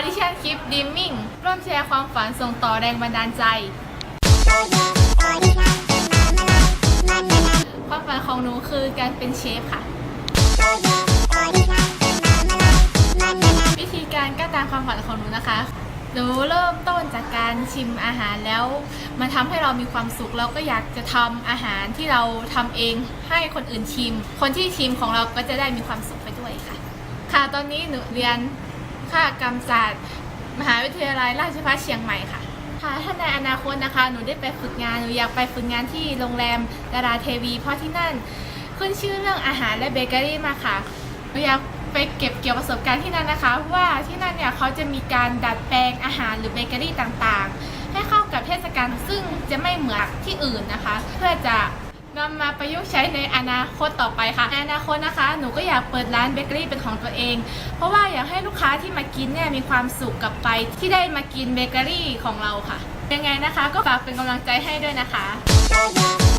Audition คลิป Dreaming ร่วมแชร์ความฝันส่งต่อแรงบันดาลใจ ความฝันของหนูคือการเป็นเชฟค่ะ วิธีการก้าวตามความฝันของหนูนะคะ หนูเริ่มต้นจากการชิมอาหารแล้ว มันทำให้เรามีความสุขแล้วก็อยากจะทำอาหารที่เราทำเองให้คนอื่นชิม คนที่ชิมของเราก็จะได้มีความสุขไปด้วยค่ะ ค่ะตอนนี้หนูเรียน ค่ากรรมศาสตร์ มหาวิทยาลัยราชภัฏเชียงใหม่ค่ะ ค่ะถ้าในอนาคตนะคะ หนูได้ไปฝึกงาน หนูอยากไปฝึกงานที่โรงแรมดาราเทวี เพราะที่นั่น ขึ้นชื่อเรื่องอาหารและเบเกอรี่มาค่ะ หนูอยากไปเก็บเกี่ยวประสบการณ์ที่นั่นนะคะเพราะว่าที่นั่นเนี่ยเขาจะมีการดัดแปลงอาหารหรือเบเกอรี่ต่างๆ ให้เข้ากับเทศกาลซึ่งจะไม่เหมือนที่อื่นนะคะ เพื่อจะ นำมาประยุกต์ใช้ในอนาคตต่อไปค่ะในอนาคตนะคะ หนูก็อยากเปิดร้านเบเกอรี่เป็นของตัวเอง เพราะว่าอยากให้ลูกค้าที่มากินเนี่ยมีความสุขกลับไป ที่ได้มากินเบเกอรี่ของเราค่ะ ยังไงนะคะ ก็ฝากเป็นกำลังใจให้ด้วยนะคะ Yeah.